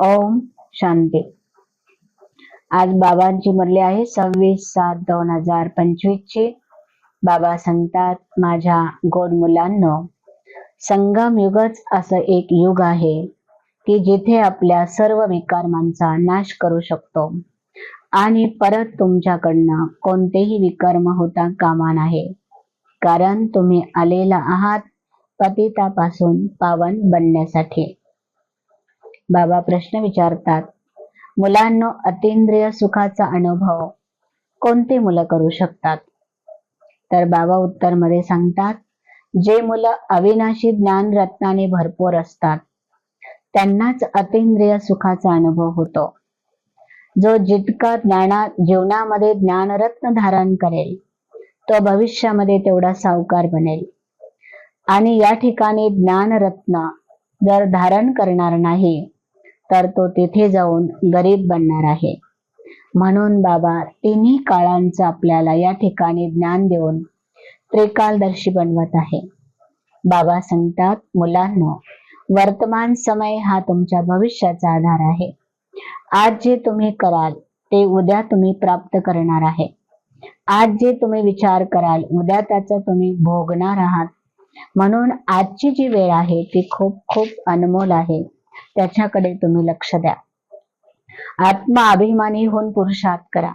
ओम शांती. आज बाबांची मुरली आहे सव्वीस सात दोन हजार पंचवीस ची बाबा सांगतात माझ्या गोड मुलांनो संगम युगच असं एक युग आहे की जिथे आपल्या सर्व विकर्मांचा नाश करू शकतो. आणि परत तुमच्याकडनं कोणतेही विकर्म होता कामा नाही कारण तुम्ही आलेला आहात पतितापासून पावन बनण्यासाठी. बाबा प्रश्न विचारतात मुलांनो अतिंद्रिय सुखाचा अनुभव कोणते मुलं करू शकतात? तर बाबा उत्तरमध्ये सांगतात जे मुलं अविनाशी ज्ञान रत्नाने भरपूर असतात त्यांनाच अतिंद्रिय सुखाचा अनुभव होतो. जो जितका ज्ञाना जीवनामध्ये ज्ञानरत्न धारण करेल तो भविष्यामध्ये तेवढा सावकार बनेल. आणि या ठिकाणी ज्ञानरत्न जर धारण करणार नाही तर तो तिथे जाऊन गरीब बनणार आहे. म्हणून बाबा तिन्ही काळांचं आपल्याला या ठिकाणी ज्ञान देऊन त्रिकालदर्शी बनवत आहे. बाबा सांगतात मुलांना वर्तमान समय हा तुमच्या भविष्याचा आधार आहे. आज जे तुम्ही कराल ते उद्या तुम्ही प्राप्त करणार आहे. आज जे तुम्ही विचार कराल उद्या त्याचा तुम्ही भोगणार आहात. म्हणून आजची जी वेळ आहे ती खूप खूप अनमोल आहे. त्याच्याकडे तुम्ही लक्ष द्या. आत्मा अभिमानी होऊन पुरुषार्थ करा.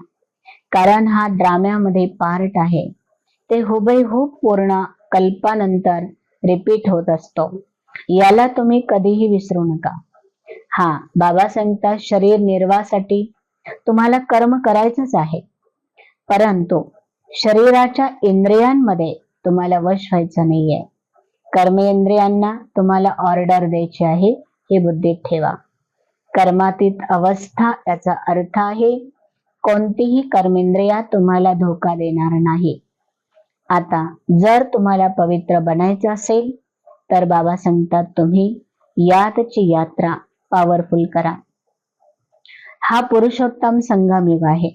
कारण हा ड्राम्यामध्ये पार्ट आहे. ते हुबेहूब पूर्ण कल्पानंतर रिपीट होत असतो. याला तुम्ही कधीही विसरू नका. हा बाबा सांगतात शरीर निर्वासाठी तुम्हाला कर्म करायचंच आहे. परंतु शरीराच्या इंद्रियांमध्ये तुम्हाला वश व्हायचं नाहीये. कर्मेंद्रियांना तुम्हाला ऑर्डर द्यायची आहे. हे बुद्धीत ठेवा. कर्मातीत अवस्था याचा अर्थ आहे कोणतीही कर्मेंद्रिया तुम्हाला धोका देणार नाही. आता जर तुम्हाला पवित्र बनायचं असेल तर बाबा सांगतात तुम्ही यादची यात्रा पॉवरफुल करा. हा पुरुषोत्तम संगमयुग आहे.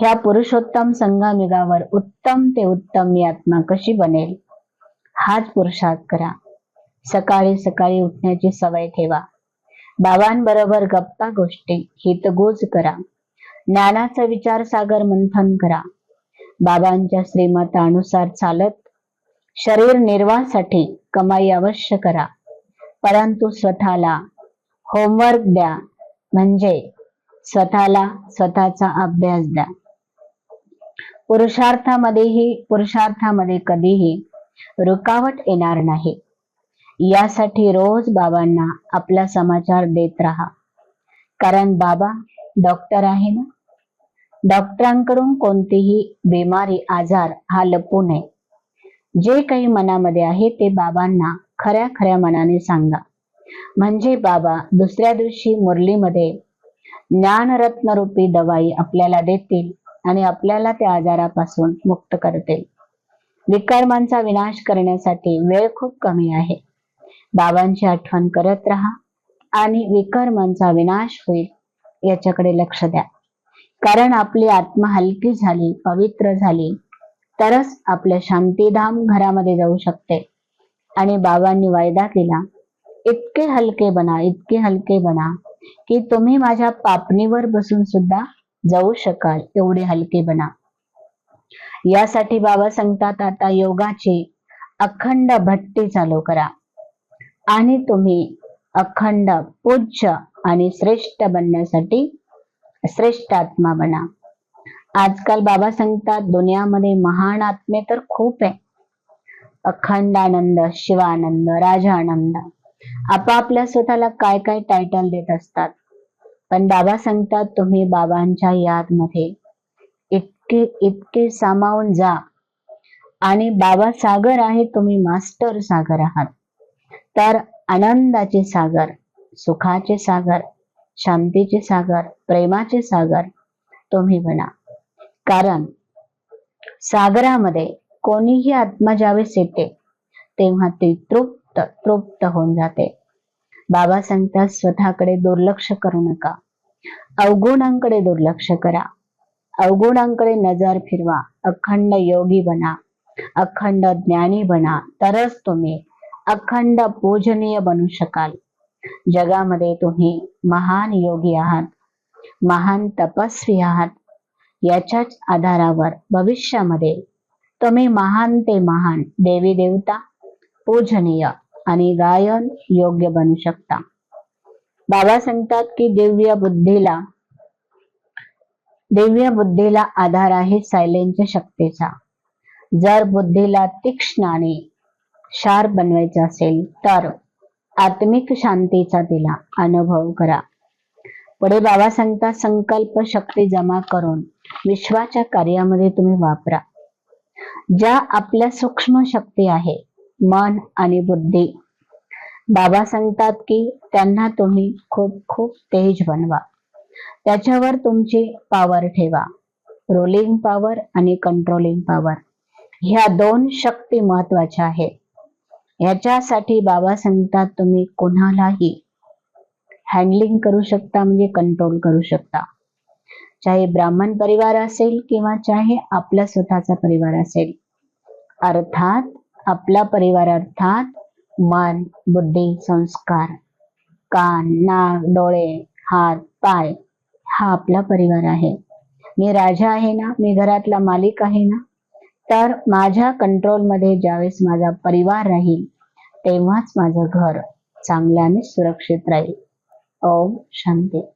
ह्या पुरुषोत्तम संगमयुगावर उत्तम ते उत्तम आत्मा कशी बनेल? हाच पुरुषार्थ करा. सकाळी सकाळी उठण्याची सवय ठेवा. बाबांबरोबर गप्पा गोष्टी हितगोज करा. ज्ञानाचा विचार सागर मंथन करा. बाबांच्या श्रीमतानुसार चालत शरीर निर्वाहासाठी कमाई अवश्य करा. परंतु स्वतःला होमवर्क द्या. म्हणजे स्वतःला स्वतःचा अभ्यास द्या. पुरुषार्थामध्येही पुरुषार्थामध्ये कधीही रुकावट येणार नाही. यासाठी रोज बाबांना आपला समाचार देत राहा. कारण बाबा डॉक्टर आहे ना? डॉक्टरांकडून कोणतीही बिमारी आजार हा लपू नये. जे काही मनामध्ये आहे ते बाबांना खऱ्या खऱ्या मनाने सांगा. म्हणजे बाबा दुसऱ्या दिवशी मुरलीमध्ये ज्ञानरत्न रूपी दवाई आपल्याला देतील आणि आपल्याला त्या आजारापासून मुक्त करतील. विकर्मांचा विनाश करण्यासाठी वेळ खूप कमी आहे. बाबांची आठवण करत राहा आणि विकर्मांचा विनाश होईल याच्याकडे लक्ष द्या. कारण आपली आत्मा हलकी झाली पवित्र झाली तरच आपल्या शांतीधाम घरामध्ये जाऊ शकते. आणि बाबांनी वायदा केला इतके हलके बना इतके हलके बना की तुम्ही माझ्या पापणीवर बसून सुद्धा जाऊ शकाल एवढे हलके बना. यासाठी बाबा सांगतात आता योगाची अखंड भट्टी चालू करा आणि तुम्ही अखंड पूज्य आणि श्रेष्ठ बनण्यासाठी श्रेष्ठ आत्मा बना. आजकाल बाबा सांगतात दुनियामध्ये महान आत्मे तर खूप आहे. अखंड आनंद शिवानंद राजानंद आपापल्या स्वतःला काय काय टायटल देत असतात. पण बाबा सांगतात तुम्ही बाबांच्या यादमध्ये इतके इतके सामावून जा. आणि बाबा सागर आहे तुम्ही मास्टर सागर आहात. तर आनंदाचे सागर सुखाचे सागर शांतीचे सागर प्रेमाचे सागर तुम्ही बना कारण सागरामध्ये कोणीही आत्मा ज्यावेळेस येते तेव्हा ती तृप्त तृप्त होऊन जाते. बाबा सांगतात स्वतःकडे दुर्लक्ष करू नका. अवगुणांकडे दुर्लक्ष करा. अवगुणांकडे नजर फिरवा. अखंड योगी बना. अखंड ज्ञानी बना. तरच तुम्ही अखंड पूजनीय बनू शकाल. जगामध्ये तुम्ही महान योगी आहात महान तपस्वी आहात. याच्याच आधारावर भविष्यामध्ये तुम्ही महान ते महान देवी देवता पूजनीय आणि गायन योग्य बनू शकता. बाबा सांगतात की दिव्य बुद्धीला दिव्य बुद्धीला आधार आहे सायलेंच्या शक्तीचा. जर बुद्धीला तीक्ष्ण आणि क्षार बनवायचं असेल तर आत्मिक शांतीचा तिला अनुभव करा. पुढे बाबा सांगता संकल्प शक्ती जमा करून विश्वाच्या कार्यामध्ये तुम्ही वापरा. ज्या आपल्या सूक्ष्म शक्ती आहे मन आणि बुद्धी. बाबा सांगतात की त्यांना तुम्ही खूप खूप तेज बनवा. त्याच्यावर तुमची पॉवर ठेवा. रोलिंग पॉवर आणि कंट्रोलिंग पॉवर ह्या दोन शक्ती महत्त्वाच्या आहेत. ह्याच्यासाठी बाबा सांगतात तुम्ही कोणालाही हँडलिंग करू शकता म्हणजे कंट्रोल करू शकता. चाहे ब्राह्मण परिवार असेल किंवा चाहे आपला स्वतःचा परिवार असेल. अर्थात आपला परिवार अर्थात मन बुद्धी संस्कार कान नाक डोळे हात पाय हा आपला परिवार आहे. मी राजा आहे ना? मी घरातला मालिक आहे ना? तर माझ्या कंट्रोलमध्ये ज्यावेळेस माझा परिवार राहील तेव्हाच माझं घर चांगल्याने सुरक्षित राहील. ओम शांती.